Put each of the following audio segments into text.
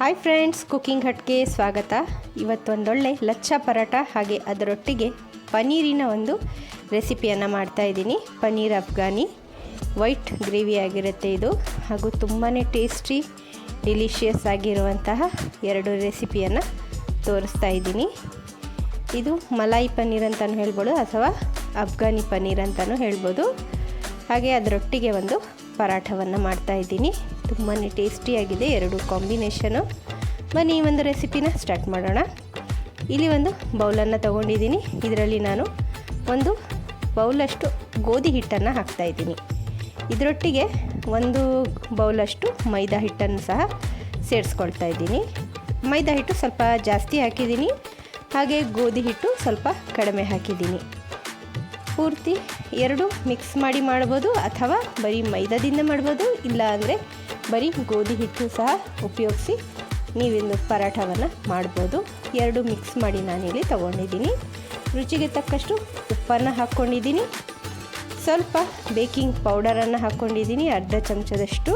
Hi friends cooking ಹಟ್ಗೆ ಸ್ವಾಗತ. ಇವತ್ತೊಂದೊಳ್ಳೆ ಲಚ್ಚ ಪರೋಟ ಹಾಗೆ ಅದರೊಟ್ಟಿಗೆ ಪನ್ನೀರಿನ ಒಂದು ರೆಸಿಪಿಯನ್ನು ಮಾಡ್ತಾಯಿದ್ದೀನಿ ಪನ್ನೀರ್ ಅಫ್ಘಾನಿ, ವೈಟ್ ಗ್ರೇವಿ ಆಗಿರುತ್ತೆ ಇದು. ಹಾಗೂ ತುಂಬಾ ಟೇಸ್ಟಿ, ಡಿಲಿಷಿಯಸ್ ಆಗಿರುವಂತಹ ಎರಡು ರೆಸಿಪಿಯನ್ನು ತೋರಿಸ್ತಾ ಇದ್ದೀನಿ. ಇದು ಮಲಾಯಿ ಪನ್ನೀರ್ ಅಂತಲೂ ಹೇಳ್ಬೋದು ಅಥವಾ ಅಫ್ಘಾನಿ ಪನ್ನೀರ್ ಅಂತಲೂ ಹೇಳ್ಬೋದು. ಹಾಗೆ ಅದರೊಟ್ಟಿಗೆ ಒಂದು ಪರಾಠವನ್ನು ಮಾಡ್ತಾಯಿದ್ದೀನಿ ತುಂಬಾ ಟೇಸ್ಟಿಯಾಗಿದೆ ಎರಡು ಕಾಂಬಿನೇಷನು. ಬನ್ನಿ ಈ ಒಂದು ರೆಸಿಪಿನ ಸ್ಟಾರ್ಟ್ ಮಾಡೋಣ. ಇಲ್ಲಿ ಒಂದು ಬೌಲನ್ನು ತೊಗೊಂಡಿದ್ದೀನಿ. ಇದರಲ್ಲಿ ನಾನು ಒಂದು ಬೌಲಷ್ಟು ಗೋಧಿ ಹಿಟ್ಟನ್ನು ಹಾಕ್ತಾಯಿದ್ದೀನಿ ಇದರೊಟ್ಟಿಗೆ ಒಂದು ಬೌಲಷ್ಟು ಮೈದಾ ಹಿಟ್ಟನ್ನು ಸಹ ಸೇರಿಸ್ಕೊಳ್ತಾ ಇದ್ದೀನಿ. ಮೈದಾ ಹಿಟ್ಟು ಸ್ವಲ್ಪ ಜಾಸ್ತಿ ಹಾಕಿದ್ದೀನಿ. ಹಾಗೆ ಗೋಧಿ ಹಿಟ್ಟು ಸ್ವಲ್ಪ ಕಡಿಮೆ ಹಾಕಿದ್ದೀನಿ. ಪೂರ್ತಿ ಎರಡು ಮಿಕ್ಸ್ ಮಾಡಿ ಮಾಡ್ಬೋದು ಅಥವಾ ಬರೀ ಮೈದಾದಿಂದ ಮಾಡ್ಬೋದು, ಇಲ್ಲ ಅಂದರೆ ಬರೀ ಗೋಧಿ ಹಿಟ್ಟು ಸಹ ಉಪಯೋಗಿಸಿ ನೀವಿಂದು ಪರಾಠವನ್ನು ಮಾಡ್ಬೋದು. ಎರಡು ಮಿಕ್ಸ್ ಮಾಡಿ ನಾನಿಲ್ಲಿ ತೊಗೊಂಡಿದ್ದೀನಿ. ರುಚಿಗೆ ತಕ್ಕಷ್ಟು ಉಪ್ಪನ್ನು ಹಾಕ್ಕೊಂಡಿದ್ದೀನಿ. ಸ್ವಲ್ಪ ಬೇಕಿಂಗ್ ಪೌಡರನ್ನು ಹಾಕ್ಕೊಂಡಿದ್ದೀನಿ, ಅರ್ಧ ಚಮಚದಷ್ಟು.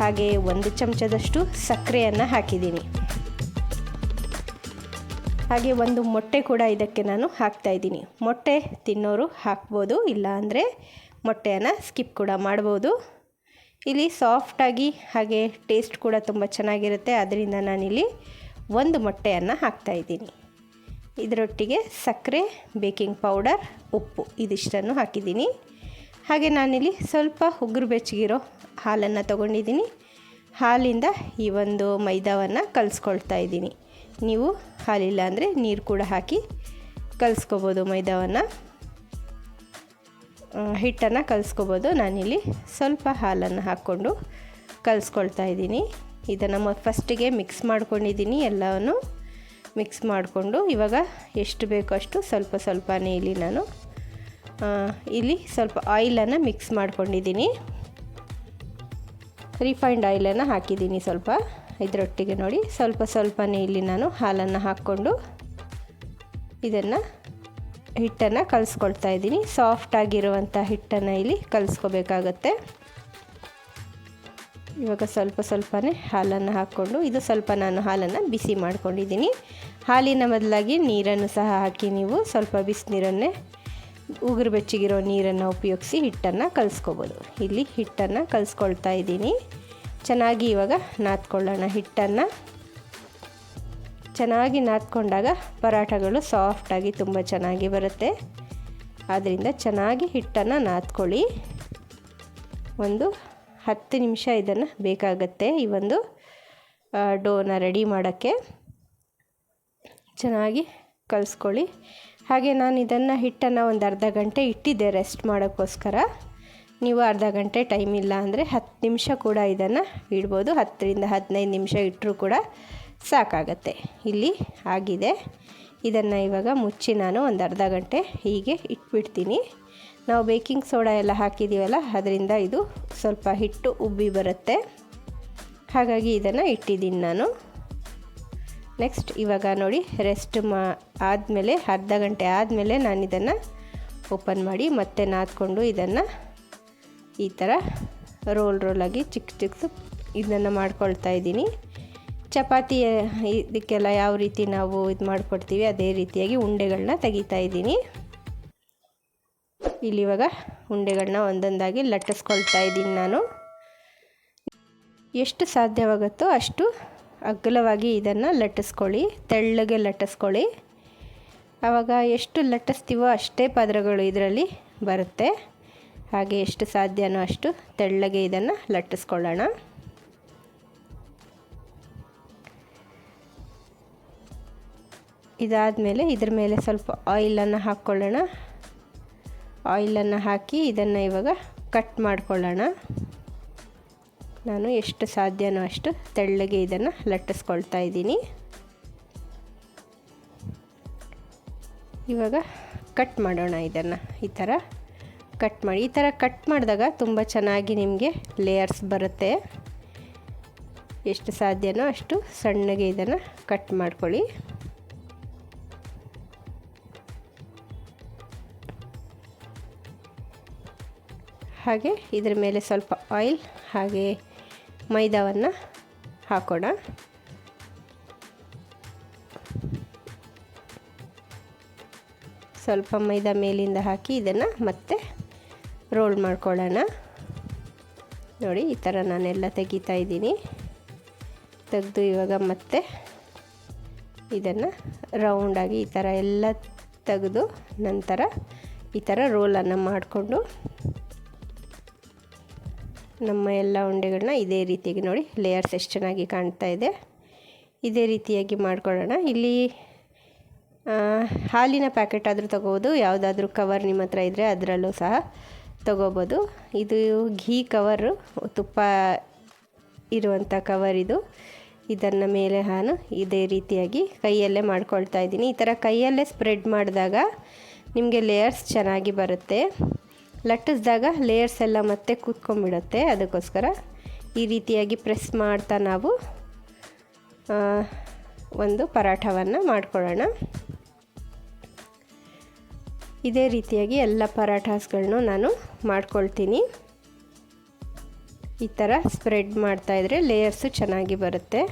ಹಾಗೆ ಒಂದು ಚಮಚದಷ್ಟು ಸಕ್ಕರೆಯನ್ನು ಹಾಕಿದ್ದೀನಿ. ಹಾಗೆ ಒಂದು ಮೊಟ್ಟೆ ಕೂಡ ಇದಕ್ಕೆ ನಾನು ಹಾಕ್ತಾಯಿದ್ದೀನಿ ಮೊಟ್ಟೆ ತಿನ್ನೋರು ಹಾಕ್ಬೋದು ಇಲ್ಲ ಅಂದರೆ ಮೊಟ್ಟೆಯನ್ನು ಸ್ಕಿಪ್ ಕೂಡ ಮಾಡ್ಬೋದು. ಇಲ್ಲಿ ಸಾಫ್ಟಾಗಿ ಹಾಗೆ ಟೇಸ್ಟ್ ಕೂಡ ತುಂಬ ಚೆನ್ನಾಗಿರುತ್ತೆ. ಅದರಿಂದ ನಾನಿಲ್ಲಿ ಒಂದು ಮೊಟ್ಟೆಯನ್ನು ಹಾಕ್ತಾಯಿದ್ದೀನಿ ಇದರೊಟ್ಟಿಗೆ ಸಕ್ಕರೆ, ಬೇಕಿಂಗ್ ಪೌಡರ್, ಉಪ್ಪು ಇದಿಷ್ಟನ್ನು ಹಾಕಿದ್ದೀನಿ. ಹಾಗೆ ನಾನಿಲ್ಲಿ ಸ್ವಲ್ಪ ಉಗುರು ಬೆಚ್ಚಗಿರೋ ಹಾಲನ್ನು ತೊಗೊಂಡಿದ್ದೀನಿ. ಹಾಲಿಂದ ಈ ಒಂದು ಮೈದಾವನ್ನು ಕಲಿಸ್ಕೊಳ್ತಾ ಇದ್ದೀನಿ. ನೀವು ಹಾಲಿಲ್ಲ ಅಂದರೆ ನೀರು ಕೂಡ ಹಾಕಿ ಕಲಿಸ್ಕೋಬೋದು ಮೈದಾವನ್ನು. ಹಿಟ್ಟನ್ನು ಕಲಿಸ್ಕೋಬೋದು. ನಾನಿಲ್ಲಿ ಸ್ವಲ್ಪ ಹಾಲನ್ನು ಹಾಕ್ಕೊಂಡು ಕಲಿಸ್ಕೊಳ್ತಾ ಇದ್ದೀನಿ. ಇದನ್ನು ಫಸ್ಟಿಗೆ ಮಿಕ್ಸ್ ಮಾಡ್ಕೊಂಡಿದ್ದೀನಿ. ಎಲ್ಲವನ್ನು ಮಿಕ್ಸ್ ಮಾಡಿಕೊಂಡು ಇವಾಗ ಎಷ್ಟು ಬೇಕೋ ಅಷ್ಟು ಸ್ವಲ್ಪ ಸ್ವಲ್ಪನೇ ಇಲ್ಲಿ ನಾನು ಇಲ್ಲಿ ಸ್ವಲ್ಪ ಆಯಿಲನ್ನು ಮಿಕ್ಸ್ ಮಾಡ್ಕೊಂಡಿದ್ದೀನಿ. ರಿಫೈನ್ಡ್ ಆಯಿಲನ್ನು ಹಾಕಿದ್ದೀನಿ ಸ್ವಲ್ಪ ಇದರೊಟ್ಟಿಗೆ ನೋಡಿ. ಸ್ವಲ್ಪ ಸ್ವಲ್ಪನೇ ಇಲ್ಲಿ ನಾನು ಹಾಲನ್ನು ಹಾಕ್ಕೊಂಡು ಇದನ್ನು ಹಿಟ್ಟನ್ನು ಕಲಿಸ್ಕೊಳ್ತಾ ಇದ್ದೀನಿ. ಸಾಫ್ಟಾಗಿರುವಂಥ ಹಿಟ್ಟನ್ನು ಇಲ್ಲಿ ಕಲಿಸ್ಕೋಬೇಕಾಗತ್ತೆ. ಇವಾಗ ಸ್ವಲ್ಪ ಸ್ವಲ್ಪನೇ ಹಾಲನ್ನು ಹಾಕ್ಕೊಂಡು, ಇದು ಸ್ವಲ್ಪ ನಾನು ಹಾಲನ್ನು ಬಿಸಿ ಮಾಡ್ಕೊಂಡಿದ್ದೀನಿ. ಹಾಲಿನ ಬದಲಾಗಿ ನೀರನ್ನು ಸಹ ಹಾಕಿ ನೀವು ಸ್ವಲ್ಪ ಬಿಸಿನೀರನ್ನೇ, ಉಗುರು ಬೆಚ್ಚಿಗಿರೋ ನೀರನ್ನು ಉಪಯೋಗಿಸಿ ಹಿಟ್ಟನ್ನು ಕಲಿಸ್ಕೋಬೋದು. ಇಲ್ಲಿ ಹಿಟ್ಟನ್ನು ಕಲಿಸ್ಕೊಳ್ತಾ ಇದ್ದೀನಿ. ಚೆನ್ನಾಗಿ ಇವಾಗ ನಾದ್ಕೊಳ್ಳೋಣ ಹಿಟ್ಟನ್ನು. ಚೆನ್ನಾಗಿ ನಾದ್ಕೊಂಡಾಗ ಪರಾಠಗಳು ಸಾಫ್ಟಾಗಿ ತುಂಬ ಚೆನ್ನಾಗಿ ಬರುತ್ತೆ. ಆದ್ದರಿಂದ ಚೆನ್ನಾಗಿ ಹಿಟ್ಟನ್ನು ನಾದ್ಕೊಳ್ಳಿ. ಒಂದು ಹತ್ತು ನಿಮಿಷ ಇದನ್ನು ಬೇಕಾಗತ್ತೆ ಈ ಒಂದು ಡೋನ ರೆಡಿ ಮಾಡೋಕ್ಕೆ. ಚೆನ್ನಾಗಿ ಕಲಿಸ್ಕೊಳ್ಳಿ. ಹಾಗೆ ನಾನು ಇದನ್ನು ಹಿಟ್ಟನ್ನು ಒಂದು ಅರ್ಧ ಗಂಟೆ ಇಟ್ಟಿದ್ದೆ ರೆಸ್ಟ್ ಮಾಡೋಕ್ಕೋಸ್ಕರ. ನೀವು ಅರ್ಧ ಗಂಟೆ ಟೈಮ್ ಇಲ್ಲ ಅಂದರೆ ಹತ್ತು ನಿಮಿಷ ಕೂಡ ಇದನ್ನು ಇಡ್ಬೋದು. ಹತ್ತರಿಂದ ಹದಿನೈದು ನಿಮಿಷ ಇಟ್ಟರೂ ಕೂಡ ಸಾಕಾಗತ್ತೆ. ಇಲ್ಲಿ ಆಗಿದೆ. ಇದನ್ನು ಇವಾಗ ಮುಚ್ಚಿ ನಾನು ಒಂದು ಅರ್ಧ ಗಂಟೆ ಹೀಗೆ ಇಟ್ಬಿಡ್ತೀನಿ. ನಾವು ಬೇಕಿಂಗ್ ಸೋಡಾ ಎಲ್ಲ ಹಾಕಿದ್ದೀವಲ್ಲ ಅದರಿಂದ ಇದು ಸ್ವಲ್ಪ ಹಿಟ್ಟು ಉಬ್ಬಿ ಬರುತ್ತೆ. ಹಾಗಾಗಿ ಇದನ್ನು ಇಟ್ಟಿದ್ದೀನಿ ನಾನು. ನೆಕ್ಸ್ಟ್ ಇವಾಗ ನೋಡಿ ರೆಸ್ಟ್ ಮಾ ಆದಮೇಲೆ, ಅರ್ಧ ಗಂಟೆ ಆದಮೇಲೆ ನಾನು ಇದನ್ನು ಓಪನ್ ಮಾಡಿ ಮತ್ತೆ ನಾದ್ಕೊಂಡು ಇದನ್ನು ಈ ಥರ ರೋಲ್ ರೋಲಾಗಿ ಚಿಕ್ಕ ಚಿಕ್ಕ ಇದನ್ನು ಮಾಡ್ಕೊಳ್ತಾ ಇದ್ದೀನಿ. ಚಪಾತಿ ಇದಕ್ಕೆಲ್ಲ ಯಾವ ರೀತಿ ನಾವು ಇದು ಮಾಡಿಕೊಡ್ತೀವಿ, ಅದೇ ರೀತಿಯಾಗಿ ಉಂಡೆಗಳನ್ನ ತೆಗಿತಾ ಇದ್ದೀನಿ. ಇಲ್ಲಿ ಇವಾಗ ಉಂಡೆಗಳನ್ನ ಒಂದೊಂದಾಗಿ ಲಟ್ಟಿಸ್ಕೊಳ್ತಾ ಇದ್ದೀನಿ ನಾನು. ಎಷ್ಟು ಸಾಧ್ಯವಾಗುತ್ತೋ ಅಷ್ಟು ಅಗಲವಾಗಿ ಇದನ್ನು ಲಟ್ಟಿಸ್ಕೊಳ್ಳಿ, ತೆಳ್ಳಗೆ ಲಟ್ಟಿಸ್ಕೊಳ್ಳಿ. ಆವಾಗ ಎಷ್ಟು ಲಟ್ಟಿಸ್ತೀವೋ ಅಷ್ಟೇ ಪದರಗಳು ಇದರಲ್ಲಿ ಬರುತ್ತೆ. ಹಾಗೆ ಎಷ್ಟು ಸಾಧ್ಯನೋ ಅಷ್ಟು ತೆಳ್ಳಗೆ ಇದನ್ನು ಲಟ್ಟಿಸ್ಕೊಳ್ಳೋಣ. ಇದಾದಮೇಲೆ ಇದ್ರ ಮೇಲೆ ಸ್ವಲ್ಪ ಆಯಿಲನ್ನು ಹಾಕ್ಕೊಳ್ಳೋಣ. ಆಯಿಲನ್ನು ಹಾಕಿ ಇದನ್ನು ಇವಾಗ ಕಟ್ ಮಾಡ್ಕೊಳ್ಳೋಣ. ನಾನು ಎಷ್ಟು ಸಾಧ್ಯನೋ ಅಷ್ಟು ತೆಳ್ಳಗೆ ಇದನ್ನು ಲಟ್ಟಿಸ್ಕೊಳ್ತಾ ಇದ್ದೀನಿ. ಇವಾಗ ಕಟ್ ಮಾಡೋಣ ಇದನ್ನು, ಈ ಥರ ಕಟ್ ಮಾಡಿ, ಈ ಥರ ಕಟ್ ಮಾಡಿದಾಗ ತುಂಬ ಚೆನ್ನಾಗಿ ನಿಮಗೆ ಲೇಯರ್ಸ್ ಬರುತ್ತೆ. ಎಷ್ಟು ಸಾಧ್ಯನೋ ಅಷ್ಟು ಸಣ್ಣಗೆ ಇದನ್ನು ಕಟ್ ಮಾಡ್ಕೊಳ್ಳಿ. ಹಾಗೆ ಇದರ ಮೇಲೆ ಸ್ವಲ್ಪ ಆಯಿಲ್ ಹಾಗೆ ಮೈದಾವನ್ನು ಹಾಕೋಣ. ಸ್ವಲ್ಪ ಮೈದಾ ಮೇಲಿಂದ ಹಾಕಿ ಇದನ್ನು ಮತ್ತೆ ರೋಲ್ ಮಾಡ್ಕೊಳ್ಳೋಣ. ನೋಡಿ, ಈ ಥರ ನಾನೆಲ್ಲ ತೆಗಿತಾ ಇದ್ದೀನಿ. ತೆಗೆದು ಇವಾಗ ಮತ್ತೆ ಇದನ್ನು ರೌಂಡಾಗಿ ಈ ಥರ ಎಲ್ಲ ತೆಗೆದು ನಂತರ ಈ ಥರ ರೋಲನ್ನು ಮಾಡಿಕೊಂಡು ನಮ್ಮ ಎಲ್ಲ ಉಂಡೆಗಳನ್ನ ಇದೇ ರೀತಿಯಾಗಿ ನೋಡಿ ಲೇಯರ್ಸ್ ಎಷ್ಟು ಚೆನ್ನಾಗಿ ಕಾಣ್ತಾ ಇದೆ. ಇದೇ ರೀತಿಯಾಗಿ ಮಾಡ್ಕೊಳ್ಳೋಣ. ಇಲ್ಲಿ ಹಾಲಿನ ಪ್ಯಾಕೆಟ್ ಆದರೂ ತೊಗೋಬೋದು, ಯಾವುದಾದ್ರೂ ಕವರ್ ನಿಮ್ಮ ಹತ್ರ ಇದ್ದರೆ ಅದರಲ್ಲೂ ಸಹ ತೊಗೋಬೋದು. ಇದು ಘೀ ಕವರು ತುಪ್ಪ ಇರುವಂಥ ಕವರ್ ಇದು. ಇದನ್ನು ಮೇಲೆ ನಾನು ಇದೇ ರೀತಿಯಾಗಿ ಕೈಯಲ್ಲೇ ಮಾಡ್ಕೊಳ್ತಾ ಇದ್ದೀನಿ. ಈ ಥರ ಕೈಯಲ್ಲೇ ಸ್ಪ್ರೆಡ್ ಮಾಡಿದಾಗ ನಿಮಗೆ ಲೇಯರ್ಸ್ ಚೆನ್ನಾಗಿ ಬರುತ್ತೆ. ಲಟ್ಟಿಸಿದಾಗ ಲೇಯರ್ಸ್ ಎಲ್ಲ ಮತ್ತೆ ಕೂತ್ಕೊಂಡ್ಬಿಡುತ್ತೆ. ಅದಕ್ಕೋಸ್ಕರ ಈ ರೀತಿಯಾಗಿ ಪ್ರೆಸ್ ಮಾಡ್ತಾ ನಾವು ಒಂದು ಪರಾಠವನ್ನು ಮಾಡ್ಕೊಳ್ಳೋಣ. ಇದೇ ರೀತಿಯಾಗಿ ಎಲ್ಲ ಪರಾಠಾಸ್ಗಳನ್ನು ನಾನು ಮಾಡ್ಕೊಳ್ತೀನಿ. ಈ ಥರ ಸ್ಪ್ರೆಡ್ ಮಾಡ್ತಾಯಿದ್ರೆ ಲೇಯರ್ಸು ಚೆನ್ನಾಗಿ ಬರುತ್ತೆ.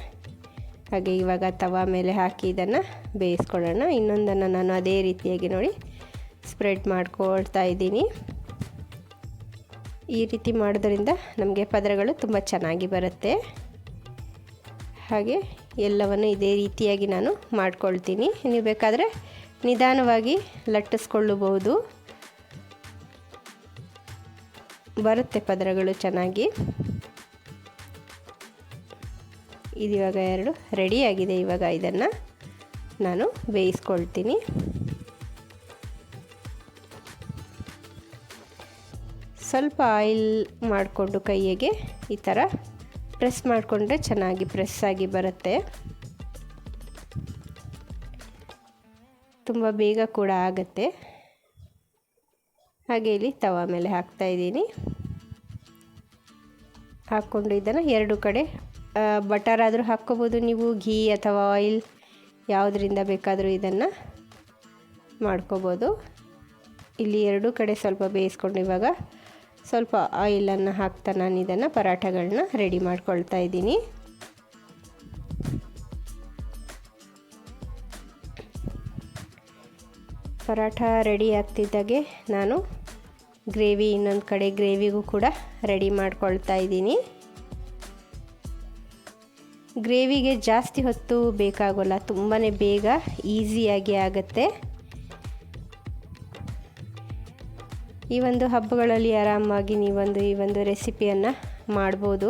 ಹಾಗೆ ಇವಾಗ ತವಾ ಮೇಲೆ ಹಾಕಿ ಇದನ್ನು ಬೇಯಿಸ್ಕೊಳ್ಳೋಣ. ಇನ್ನೊಂದನ್ನು ನಾನು ಅದೇ ರೀತಿಯಾಗಿ ನೋಡಿ ಸ್ಪ್ರೆಡ್ ಮಾಡ್ಕೊಳ್ತಾ ಇದ್ದೀನಿ. ಈ ರೀತಿ ಮಾಡೋದರಿಂದ ನಮಗೆ ಪದರಗಳು ತುಂಬ ಚೆನ್ನಾಗಿ ಬರುತ್ತೆ. ಹಾಗೆ ಎಲ್ಲವನ್ನು ಇದೇ ರೀತಿಯಾಗಿ ನಾನು ಮಾಡ್ಕೊಳ್ತೀನಿ. ನೀವು ಬೇಕಾದರೆ ನಿಧಾನವಾಗಿ ಲಟ್ಟಿಸ್ಕೊಳ್ಳಬಹುದು. ಬರುತ್ತೆ ಪದರಗಳು ಚೆನ್ನಾಗಿ. ಇದು ಇವಾಗ ಎರಡು ರೆಡಿಯಾಗಿದೆ ಇವಾಗ ಇದನ್ನು ನಾನು ಬೇಯಿಸ್ಕೊಳ್ತೀನಿ. ಸ್ವಲ್ಪ ಆಯಿಲ್ ಮಾಡಿಕೊಂಡು ಕೈಯಿಗೆ ಈ ಥರ ಪ್ರೆಸ್ ಮಾಡಿಕೊಂಡ್ರೆ ಚೆನ್ನಾಗಿ ಪ್ರೆಸ್ ಆಗಿ ಬರುತ್ತೆ. ತುಂಬ ಬೇಗ ಕೂಡ ಆಗುತ್ತೆ. ಹಾಗೆ ಇಲ್ಲಿ ತವ ಮೇಲೆ ಹಾಕ್ತಾಯಿದ್ದೀನಿ ಹಾಕ್ಕೊಂಡು ಇದನ್ನು ಎರಡು ಕಡೆ ಬಟರ್ ಆದರೂ ಹಾಕ್ಕೋಬೋದು ನೀವು, ಘೀ ಅಥವಾ ಆಯಿಲ್ ಯಾವುದರಿಂದ ಬೇಕಾದರೂ ಇದನ್ನು ಮಾಡ್ಕೋಬೋದು. ಇಲ್ಲಿ ಎರಡೂ ಕಡೆ ಸ್ವಲ್ಪ ಬೇಯಿಸ್ಕೊಂಡು ಇವಾಗ ಸ್ವಲ್ಪ ಆಯಿಲನ್ನು ಹಾಕ್ತಾ ನಾನು ಇದನ್ನು ಪರಾಠಗಳನ್ನ ರೆಡಿ ಮಾಡ್ಕೊಳ್ತಾ ಇದ್ದೀನಿ. ಪರಾಠ ರೆಡಿ ಆಗ್ತಿದ್ದಾಗೆ ನಾನು ಗ್ರೇವಿ ಇನ್ನೊಂದು ಕಡೆ ಗ್ರೇವಿಗೂ ಕೂಡ ರೆಡಿ ಮಾಡ್ಕೊಳ್ತಾ ಇದ್ದೀನಿ. ಗ್ರೇವಿಗೆ ಜಾಸ್ತಿ ಹೊತ್ತು ಬೇಕಾಗೋಲ್ಲ ತುಂಬಾ ಬೇಗ ಈಸಿಯಾಗಿ ಆಗುತ್ತೆ. ಈ ಒಂದು ಹಬ್ಬಗಳಲ್ಲಿ ಆರಾಮಾಗಿ ನೀವೊಂದು ಈ ಒಂದು ರೆಸಿಪಿಯನ್ನು ಮಾಡ್ಬೋದು.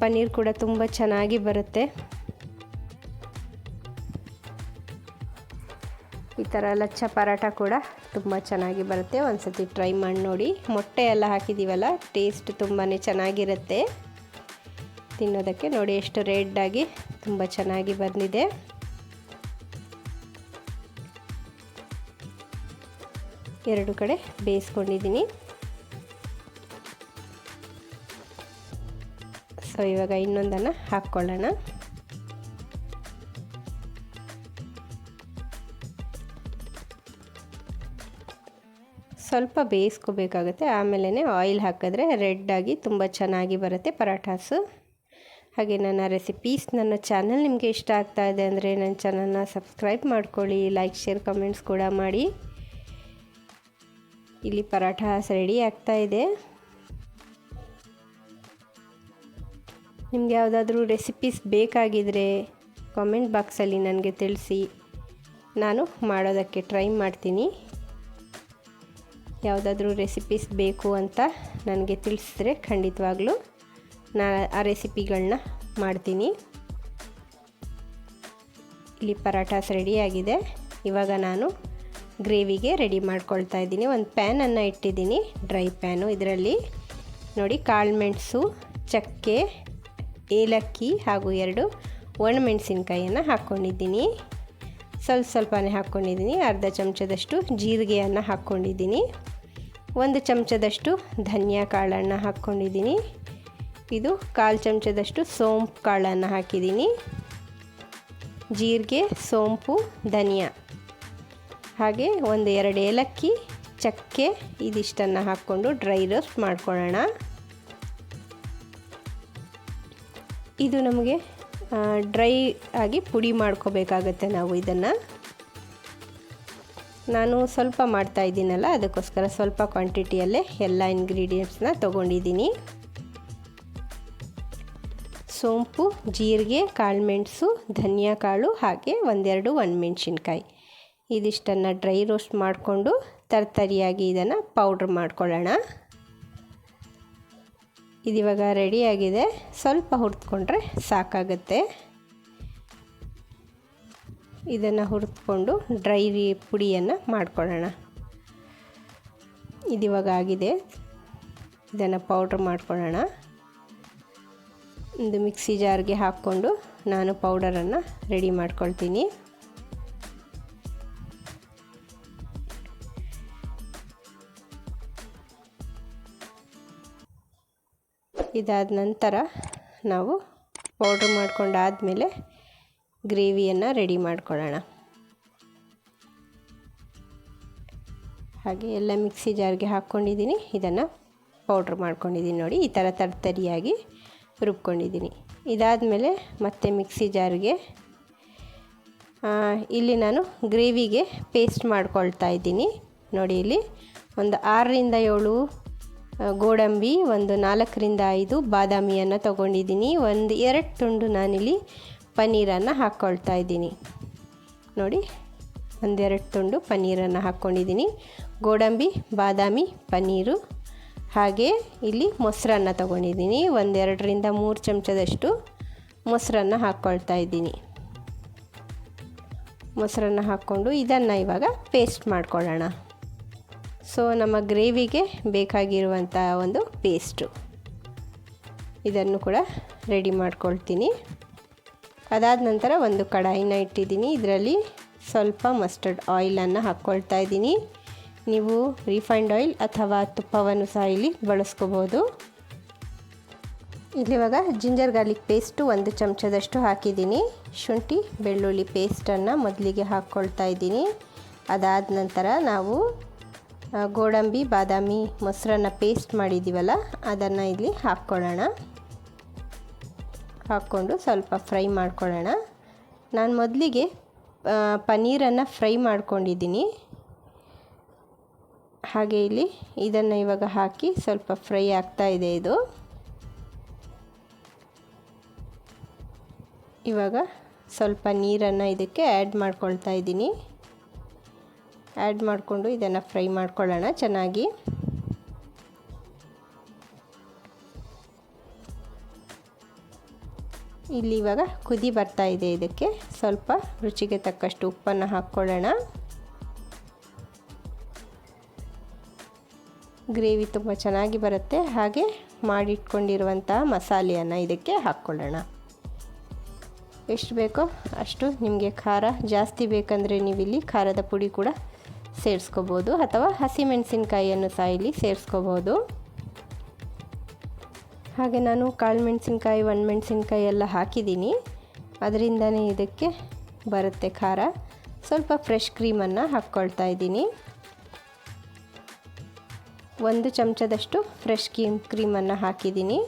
ಪನ್ನೀರ್ ಕೂಡ ತುಂಬ ಚೆನ್ನಾಗಿ ಬರುತ್ತೆ. ಈ ಥರ ಲಚ್ಚ ಪರಾಟ ಕೂಡ ತುಂಬ ಚೆನ್ನಾಗಿ ಬರುತ್ತೆ. ಒಂದು ಸತಿ ಟ್ರೈ ಮಾಡಿ ನೋಡಿ. ಮೊಟ್ಟೆ ಎಲ್ಲ ಹಾಕಿದ್ದೀವಲ್ಲ ಟೇಸ್ಟ್ ತುಂಬಾ ಚೆನ್ನಾಗಿರುತ್ತೆ. ತಿನ್ನೋದಕ್ಕೆ ನೋಡಿ ಎಷ್ಟು ರೆಡ್ಡಾಗಿ ತುಂಬ ಚೆನ್ನಾಗಿ ಬಂದಿದೆ. ಎರಡು ಕಡೆ ಬೇಯಿಸ್ಕೊಂಡಿದ್ದೀನಿ. ಸೊ ಇವಾಗ ಇನ್ನೊಂದನ್ನು ಹಾಕ್ಕೊಳ್ಳೋಣ. ಸ್ವಲ್ಪ ಬೇಯಿಸ್ಕೋಬೇಕಾಗುತ್ತೆ. ಆಮೇಲೆ ಆಯಿಲ್ ಹಾಕಿದ್ರೆ ರೆಡ್ಡಾಗಿ ತುಂಬ ಚೆನ್ನಾಗಿ ಬರುತ್ತೆ ಪರಾಠಾಸು. ಹಾಗೆ ನನ್ನ ರೆಸಿಪೀಸ್ ನನ್ನ ಚಾನಲ್ ನಿಮಗೆ ಇಷ್ಟ ಆಗ್ತಾ ಇದೆ ಅಂದರೆ ನನ್ನ ಚಾನಲ್ನ ಸಬ್ಸ್ಕ್ರೈಬ್ ಮಾಡ್ಕೊಳ್ಳಿ, ಲೈಕ್, ಶೇರ್, ಕಮೆಂಟ್ಸ್ ಕೂಡ ಮಾಡಿ. ಇಲ್ಲಿ ಪರಾಠ ರೆಡಿ ಆಗ್ತಾ ಇದೆ. ನಿಮ್ಗೆ ಯಾವುದಾದ್ರೂ ರೆಸಿಪೀಸ್ ಬೇಕಾಗಿದ್ದರೆ ಕಾಮೆಂಟ್ ಬಾಕ್ಸಲ್ಲಿ ನನಗೆ ತಿಳಿಸಿ. ನಾನು ಮಾಡೋದಕ್ಕೆ ಟ್ರೈ ಮಾಡ್ತೀನಿ. ಯಾವುದಾದ್ರೂ ರೆಸಿಪೀಸ್ ಬೇಕು ಅಂತ ನನಗೆ ತಿಳಿಸಿದ್ರೆ ಖಂಡಿತವಾಗ್ಲೂ ನಾ ಆ ರೆಸಿಪಿಗಳನ್ನ ಮಾಡ್ತೀನಿ. ಇಲ್ಲಿ ಪರಾಟಾಸ್ ರೆಡಿಯಾಗಿದೆ ಇವಾಗ ನಾನು ಗ್ರೇವಿಗೆ ರೆಡಿ ಮಾಡ್ಕೊಳ್ತಾ ಇದ್ದೀನಿ. ಒಂದು ಪ್ಯಾನನ್ನು ಇಟ್ಟಿದ್ದೀನಿ. Dry pan. ಇದರಲ್ಲಿ ನೋಡಿ ಕಾಳುಮೆಣಸು, ಚಕ್ಕೆ, ಏಲಕ್ಕಿ ಹಾಗೂ ಎರಡು ಒಣಮೆಣಸಿನ್ಕಾಯಿಯನ್ನು ಹಾಕ್ಕೊಂಡಿದ್ದೀನಿ ಸ್ವಲ್ಪ ಸ್ವಲ್ಪನೇ ಹಾಕ್ಕೊಂಡಿದ್ದೀನಿ ಅರ್ಧ ಚಮಚದಷ್ಟು ಜೀರಿಗೆಯನ್ನು ಹಾಕ್ಕೊಂಡಿದ್ದೀನಿ ಒಂದು ಚಮಚದಷ್ಟು ಧನಿಯಾ ಕಾಳನ್ನು ಹಾಕ್ಕೊಂಡಿದ್ದೀನಿ ಇದು ಕಾಲು ಚಮಚದಷ್ಟು ಸೋಂಪು ಕಾಳನ್ನು ಹಾಕಿದ್ದೀನಿ. ಜೀರಿಗೆ, ಸೋಂಪು, ಧನಿಯಾ. ಹಾಗೆ ಒಂದು ಎರಡು ಏಲಕ್ಕಿ, ಚಕ್ಕೆ, ಇದಿಷ್ಟನ್ನು ಹಾಕ್ಕೊಂಡು ಡ್ರೈ ರೋಸ್ಟ್ ಮಾಡ್ಕೊಳ್ಳೋಣ. ಇದು ನಮಗೆ ಡ್ರೈ ಆಗಿ ಪುಡಿ ಮಾಡ್ಕೋಬೇಕಾಗತ್ತೆ ನಾವು ಇದನ್ನು. ನಾನು ಸ್ವಲ್ಪ ಮಾಡ್ತಾ ಇದ್ದೀನಲ್ಲ, ಅದಕ್ಕೋಸ್ಕರ ಸ್ವಲ್ಪ ಕ್ವಾಂಟಿಟಿಯಲ್ಲೇ ಎಲ್ಲ ಇಂಗ್ರೀಡಿಯೆಂಟ್ಸ್ನ ತೊಗೊಂಡಿದ್ದೀನಿ. ಸೋಂಪು, ಜೀರಿಗೆ ಕಾಳುಮೆಣಸು ಧನಿಯಾ ಕಾಳು ಹಾಗೆ ಒಂದೆರಡು ಒಣಮೆಣ್ಸಿನ್ಕಾಯಿ. ಇದಿಷ್ಟನ್ನು ಡ್ರೈ ರೋಸ್ಟ್ ಮಾಡಿಕೊಂಡು ತರ್ತರಿಯಾಗಿ ಇದನ್ನು ಪೌಡ್ರ್ ಮಾಡ್ಕೊಳ್ಳೋಣ. ಇದಿವಾಗ ರೆಡಿಯಾಗಿದೆ ಸ್ವಲ್ಪ ಹುರಿದ್ಕೊಂಡ್ರೆ ಸಾಕಾಗುತ್ತೆ. ಇದನ್ನು ಹುರಿದ್ಕೊಂಡು ಡ್ರೈ ಪುಡಿಯನ್ನು ಮಾಡ್ಕೊಳ್ಳೋಣ. ಇದಿವಾಗ ಆಗಿದೆ. ಇದನ್ನು ಪೌಡ್ರ್ ಮಾಡ್ಕೊಳ್ಳೋಣ. ಒಂದು ಮಿಕ್ಸಿ ಜಾರ್ಗೆ ಹಾಕ್ಕೊಂಡು ನಾನು ಪೌಡರನ್ನು ರೆಡಿ ಮಾಡ್ಕೊಳ್ತೀನಿ. ಇದಾದ ನಂತರ ನಾವು ಪೌಡ್ರ್ ಮಾಡ್ಕೊಂಡಾದಮೇಲೆ ಗ್ರೇವಿಯನ್ನು ರೆಡಿ ಮಾಡ್ಕೊಳ್ಳೋಣ. ಹಾಗೆ ಎಲ್ಲ ಮಿಕ್ಸಿ ಜಾರ್ಗೆ ಹಾಕ್ಕೊಂಡಿದ್ದೀನಿ. ಇದನ್ನು ಪೌಡ್ರ್ ಮಾಡ್ಕೊಂಡಿದ್ದೀನಿ ನೋಡಿ. ಈ ಥರ ತರ್ತರಿಯಾಗಿ ರುಬ್ಕೊಂಡಿದ್ದೀನಿ. ಇದಾದಮೇಲೆ ಮತ್ತೆ ಮಿಕ್ಸಿ ಜಾರ್ಗೆ ಇಲ್ಲಿ ನಾನು ಗ್ರೇವಿಗೆ ಪೇಸ್ಟ್ ಮಾಡ್ಕೊಳ್ತಾ ಇದ್ದೀನಿ. ನೋಡಿ ಇಲ್ಲಿ ಒಂದು ಆರರಿಂದ ಏಳು ಗೋಡಂಬಿ ಒಂದು ನಾಲ್ಕರಿಂದ ಐದು ಬಾದಾಮಿಯನ್ನು ತೊಗೊಂಡಿದ್ದೀನಿ. ಒಂದು ಎರಡು ತುಂಡು ನಾನಿಲ್ಲಿ ಪನ್ನೀರನ್ನು ಹಾಕ್ಕೊಳ್ತಾ ಇದ್ದೀನಿ. ನೋಡಿ ಒಂದೆರಡು ತುಂಡು ಪನ್ನೀರನ್ನು ಹಾಕ್ಕೊಂಡಿದ್ದೀನಿ ಗೋಡಂಬಿ, ಬಾದಾಮಿ, ಪನ್ನೀರು, ಹಾಗೆ ಇಲ್ಲಿ ಮೊಸರನ್ನ ತೊಗೊಂಡಿದ್ದೀನಿ. ಒಂದೆರಡರಿಂದ ಮೂರು ಚಮಚದಷ್ಟು ಮೊಸರನ್ನು ಹಾಕ್ಕೊಳ್ತಾ ಇದ್ದೀನಿ. ಮೊಸರನ್ನು ಹಾಕ್ಕೊಂಡು ಇದನ್ನು ಇವಾಗ ಪೇಸ್ಟ್ ಮಾಡ್ಕೊಳ್ಳೋಣ. ಸೊ ನಮ್ಮ ಗ್ರೇವಿಗೆ ಬೇಕಾಗಿರುವಂಥ ಒಂದು ಪೇಸ್ಟು. ಇದನ್ನು ಕೂಡ ರೆಡಿ ಮಾಡ್ಕೊಳ್ತೀನಿ. ಅದಾದ ನಂತರ ಒಂದು ಕಡಾಯಿನ ಇಟ್ಟಿದ್ದೀನಿ. ಇದರಲ್ಲಿ ಸ್ವಲ್ಪ ಮಸ್ಟರ್ಡ್ ಆಯಿಲನ್ನು ಹಾಕ್ಕೊಳ್ತಾ ಇದ್ದೀನಿ. ನೀವು ರಿಫೈಂಡ್ ಆಯಿಲ್ ಅಥವಾ ತುಪ್ಪವನ್ನು ಸಹ ಇಲ್ಲಿ ಬಳಸ್ಕೋಬೋದು. ಇಲ್ಲಿವಾಗ ಜಿಂಜರ್ ಗಾರ್ಲಿಕ್ ಪೇಸ್ಟು ಒಂದು ಚಮಚದಷ್ಟು ಹಾಕಿದ್ದೀನಿ. ಶುಂಠಿ, ಬೆಳ್ಳುಳ್ಳಿ ಪೇಸ್ಟನ್ನು ಮೊದಲಿಗೆ ಹಾಕ್ಕೊಳ್ತಾ ಇದ್ದೀನಿ. ಅದಾದ ನಂತರ ನಾವು ಗೋಡಂಬಿ, ಬಾದಾಮಿ ಮೊಸರನ್ನು ಪೇಸ್ಟ್ ಮಾಡಿದ್ದೀವಲ್ಲ ಅದನ್ನು ಇಲ್ಲಿ ಹಾಕ್ಕೊಳ್ಳೋಣ. ಹಾಕ್ಕೊಂಡು ಸ್ವಲ್ಪ ಫ್ರೈ ಮಾಡ್ಕೊಳ್ಳೋಣ. ನಾನು ಮೊದಲಿಗೆ ಪನ್ನೀರನ್ನು ಫ್ರೈ ಮಾಡ್ಕೊಂಡಿದ್ದೀನಿ. ಹಾಗೆ ಇಲ್ಲಿ ಇದನ್ನು ಇವಾಗ ಹಾಕಿ ಸ್ವಲ್ಪ ಫ್ರೈ ಆಗ್ತಾ ಇದೆ ಇದು. ಇವಾಗ ಸ್ವಲ್ಪ ನೀರನ್ನು ಇದಕ್ಕೆ ಆ್ಯಡ್ ಮಾಡ್ಕೊಳ್ತಾ ಇದ್ದೀನಿ. ಆ್ಯಡ್ ಮಾಡಿಕೊಂಡು ಇದನ್ನು ಫ್ರೈ ಮಾಡ್ಕೊಳ್ಳೋಣ ಚೆನ್ನಾಗಿ. ಇಲ್ಲಿ ಇವಾಗ ಕುದಿ ಬರ್ತಾ ಇದೆ ಇದಕ್ಕೆ. ಸ್ವಲ್ಪ ರುಚಿಗೆ ತಕ್ಕಷ್ಟು ಉಪ್ಪನ್ನು ಹಾಕ್ಕೊಳ್ಳೋಣ. ಗ್ರೇವಿ ತುಂಬ ಚೆನ್ನಾಗಿ ಬರುತ್ತೆ. ಹಾಗೆ ಮಾಡಿಟ್ಕೊಂಡಿರುವಂತಹ ಮಸಾಲೆಯನ್ನು ಇದಕ್ಕೆ ಹಾಕ್ಕೊಳ್ಳೋಣ. ಎಷ್ಟು ಬೇಕೋ ಅಷ್ಟು ನಿಮಗೆ ಖಾರ ಜಾಸ್ತಿ ಬೇಕಂದರೆ ನೀವಿಲ್ಲಿ ಖಾರದ ಪುಡಿ ಕೂಡ ಸೇರಿಸ್ಕೋಬೋದು ಅಥವಾ ಹಸಿಮೆಣಸಿನ್ಕಾಯಿಯನ್ನು ಸಹ ಇಲ್ಲಿ ಸೇರಿಸ್ಕೋಬೋದು. ಹಾಗೆ ನಾನು ಕಾಳು ಮೆಣಸಿನ್ಕಾಯಿ ಒಣಮೆಣಸಿನ್ಕಾಯಿ ಎಲ್ಲ ಹಾಕಿದ್ದೀನಿ. ಅದರಿಂದನೇ ಇದಕ್ಕೆ ಬರುತ್ತೆ ಖಾರ. ಸ್ವಲ್ಪ ಫ್ರೆಶ್ ಕ್ರೀಮನ್ನು ಹಾಕ್ಕೊಳ್ತಾ ಇದ್ದೀನಿ. ಒಂದು ಚಮಚದಷ್ಟು ಫ್ರೆಶ್ ಕ್ರೀಮ್ ಕ್ರೀಮನ್ನು ಹಾಕಿದ್ದೀನಿ.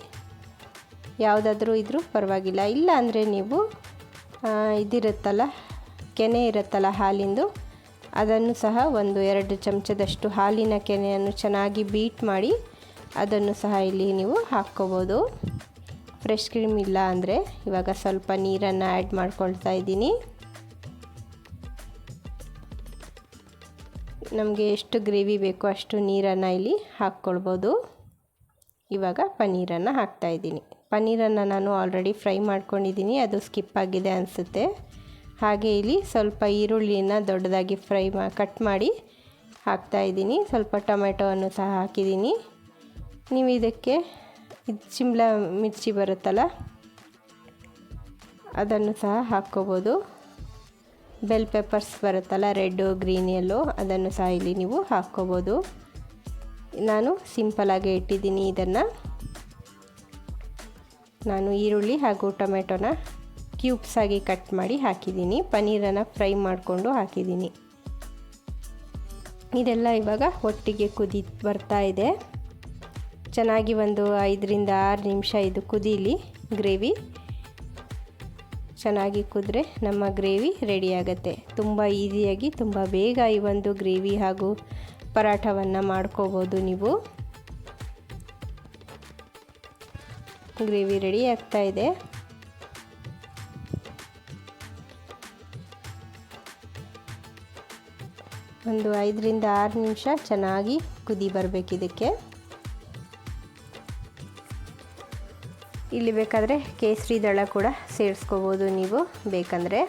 ಯಾವುದಾದ್ರೂ ಇದ್ದರೂ ಪರವಾಗಿಲ್ಲ. ಇಲ್ಲ ಅಂದರೆ ನೀವು ಇದಿರುತ್ತಲ್ಲ, ಕೆನೆ ಇರುತ್ತಲ್ಲ ಹಾಲಿಂದು ಅದನ್ನು ಸಹ ಒಂದು ಎರಡು ಚಮಚದಷ್ಟು ಹಾಲಿನ ಕೆನೆಯನ್ನು ಚೆನ್ನಾಗಿ ಬೀಟ್ ಮಾಡಿ ಅದನ್ನು ಸಹ ಇಲ್ಲಿ ನೀವು ಹಾಕ್ಕೋಬೋದು. ಫ್ರೆಶ್ ಕ್ರೀಮ್ ಇಲ್ಲ ಅಂದರೆ ಇವಾಗ ಸ್ವಲ್ಪ ನೀರನ್ನು ಆ್ಯಡ್ ಮಾಡ್ಕೊಳ್ತಾ ಇದ್ದೀನಿ. ನಮಗೆ ಎಷ್ಟು ಗ್ರೇವಿ ಬೇಕೋ ಅಷ್ಟು ನೀರನ್ನು ಇಲ್ಲಿ ಹಾಕ್ಕೊಳ್ಬೋದು. ಇವಾಗ ಪನ್ನೀರನ್ನು ಹಾಕ್ತಾಯಿದ್ದೀನಿ ಪನ್ನೀರನ್ನು ನಾನು ಆಲ್ರೆಡಿ ಫ್ರೈ ಮಾಡ್ಕೊಂಡಿದ್ದೀನಿ. ಅದು ಸ್ಕಿಪ್ ಆಗಿದೆ ಅನಿಸುತ್ತೆ. ಹಾಗೆ ಇಲ್ಲಿ ಸ್ವಲ್ಪ ಈರುಳ್ಳಿನ ದೊಡ್ಡದಾಗಿ ಫ್ರೈ ಮಾ, ಕಟ್ ಮಾಡಿ ಹಾಕ್ತಾಯಿದ್ದೀನಿ ಸ್ವಲ್ಪ ಟೊಮೆಟೊವನ್ನು ಸಹ ಹಾಕಿದ್ದೀನಿ. ನೀವು ಇದಕ್ಕೆ, ಇದು ಶಿಮ್ಲಾ ಮಿರ್ಚಿ ಬರುತ್ತಲ್ಲ, ಅದನ್ನು ಸಹ ಹಾಕ್ಕೋಬೋದು. ಬೆಲ್ ಪೆಪ್ಪರ್ಸ್ ಬರುತ್ತಲ್ಲ, ರೆಡ್ಡು, ಗ್ರೀನ್ ಎಲ್ಲೋ ಅದನ್ನು ಸಹ ಇಲ್ಲಿ ನೀವು ಹಾಕ್ಕೋಬೋದು. ನಾನು ಸಿಂಪಲಾಗಿ ಇಟ್ಟಿದ್ದೀನಿ ಇದನ್ನು. ನಾನು ಈರುಳ್ಳಿ ಹಾಗೂ ಟೊಮೆಟೊನ ಕ್ಯೂಬ್ಸ್ ಆಗಿ ಕಟ್ ಮಾಡಿ ಹಾಕಿದ್ದೀನಿ. ಪನ್ನೀರನ್ನು ಫ್ರೈ ಮಾಡಿಕೊಂಡು ಹಾಕಿದ್ದೀನಿ. ಇದೆಲ್ಲ ಇವಾಗ ಒಟ್ಟಿಗೆ ಕುದಿ ಬರ್ತಾ ಇದೆ. ಚೆನ್ನಾಗಿ ಒಂದು ಐದರಿಂದ ಆರು ನಿಮಿಷ ಇದು ಕುದೀಲಿ ಗ್ರೇವಿ. ಚೆನ್ನಾಗಿ ಕುದ್ರೆ ನಮ್ಮ ಗ್ರೇವಿ ರೆಡಿ ಆಗುತ್ತೆ. ತುಂಬ ಈಸಿಯಾಗಿ, ತುಂಬ ಬೇಗ ಈ ಒಂದು ಗ್ರೇವಿ ಹಾಗೂ ಪರಾಠವನ್ನು ಮಾಡ್ಕೋಬೋದು ನೀವು. ಗ್ರೇವಿ ರೆಡಿ ಆಗ್ತಾ ಇದೆ. ಒಂದು ಐದರಿಂದ ಆರು ನಿಮಿಷ ಚೆನ್ನಾಗಿ ಕುದಿ ಬರಬೇಕು ಇದಕ್ಕೆ. ಇಲ್ಲಿ ಬೇಕಾದರೆ ಕೇಸರಿ ದಳ ಕೂಡ ಸೇರಿಸ್ಕೋಬೋದು ನೀವು, ಬೇಕಂದರೆ.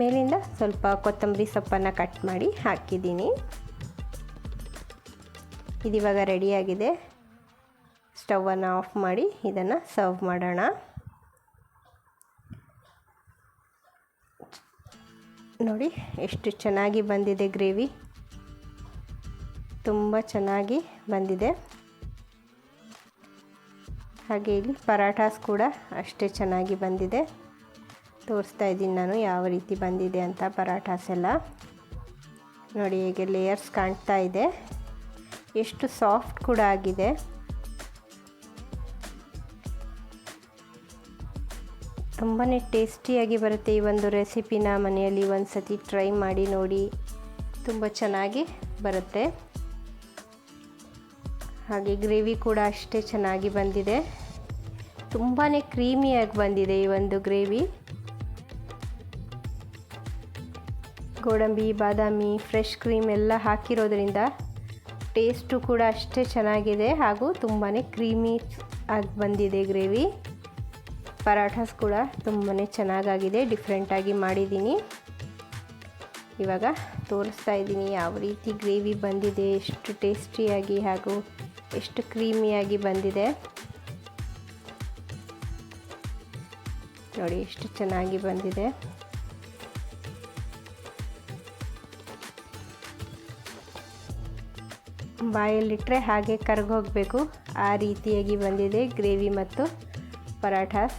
ಮೇಲಿಂದ ಸ್ವಲ್ಪ ಕೊತ್ತಂಬರಿ ಸೊಪ್ಪನ್ನು ಕಟ್ ಮಾಡಿ ಹಾಕಿದ್ದೀನಿ. ಇದಿವಾಗ ರೆಡಿಯಾಗಿದೆ. ಸ್ಟವನ್ನು ಆಫ್ ಮಾಡಿ ಇದನ್ನು ಸರ್ವ್ ಮಾಡೋಣ. ನೋಡಿ, ಎಷ್ಟು ಚೆನ್ನಾಗಿ ಬಂದಿದೆ ಗ್ರೇವಿ. ತುಂಬ ಚೆನ್ನಾಗಿ ಬಂದಿದೆ. ಹಾಗೆ ಇಲ್ಲಿ ಪರಾಟಾಸ್ ಕೂಡ ಅಷ್ಟೇ ಚೆನ್ನಾಗಿ ಬಂದಿದೆ. ತೋರಿಸ್ತಾ ಇದ್ದೀನಿ ನಾನು ಯಾವ ರೀತಿ ಬಂದಿದೆ ಅಂತ ಪರಾಟಾಸ್ ಎಲ್ಲ. ನೋಡಿ, ಹೇಗೆ ಲೇಯರ್ಸ್ ಕಾಣ್ತಾ ಇದೆ. ಎಷ್ಟು ಸಾಫ್ಟ್ ಕೂಡ ಆಗಿದೆ. ತುಂಬಾ ಟೇಸ್ಟಿಯಾಗಿ ಬರುತ್ತೆ ಈ ಒಂದು ರೆಸಿಪಿನ ಮನೆಯಲ್ಲಿ ಒಂದು ಸತಿ ಟ್ರೈ ಮಾಡಿ ನೋಡಿ. ತುಂಬ ಚೆನ್ನಾಗಿ ಬರುತ್ತೆ. ಹಾಗೆ ಗ್ರೇವಿ ಕೂಡ ಅಷ್ಟೇ ಚೆನ್ನಾಗಿ ಬಂದಿದೆ. ತುಂಬಾ ಕ್ರೀಮಿಯಾಗಿ ಬಂದಿದೆ ಈ ಒಂದು ಗ್ರೇವಿ. ಗೋಡಂಬಿ, ಬಾದಾಮಿ, ಫ್ರೆಶ್ ಕ್ರೀಮ್ ಎಲ್ಲ ಹಾಕಿರೋದ್ರಿಂದ ಟೇಸ್ಟು ಕೂಡ ಅಷ್ಟೇ ಚೆನ್ನಾಗಿದೆ ಹಾಗೂ ತುಂಬಾ ಕ್ರೀಮಿ ಆಗಿ ಬಂದಿದೆ ಗ್ರೇವಿ. ಪರಾಠಾಸ್ ಕೂಡ ತುಂಬಾ ಚೆನ್ನಾಗಾಗಿದೆ ಡಿಫ್ರೆಂಟಾಗಿ ಮಾಡಿದ್ದೀನಿ. ಇವಾಗ ತೋರಿಸ್ತಾ ಇದ್ದೀನಿ ಯಾವ ರೀತಿ ಗ್ರೇವಿ ಬಂದಿದೆ, ಎಷ್ಟು ಟೇಸ್ಟಿಯಾಗಿ ಹಾಗೂ ಎಷ್ಟು ಕ್ರೀಮಿಯಾಗಿ ಬಂದಿದೆ. ನೋಡಿ, ಎಷ್ಟು ಚೆನ್ನಾಗಿ ಬಂದಿದೆ. ಬಾಯಲ್ಲಿಟ್ಟರೆ ಹಾಗೆ ಕರ್ಗೋಗಬೇಕು. ಆ ರೀತಿಯಾಗಿ ಬಂದಿದೆ ಗ್ರೇವಿ ಮತ್ತು ಪರಾಠಾಸ್.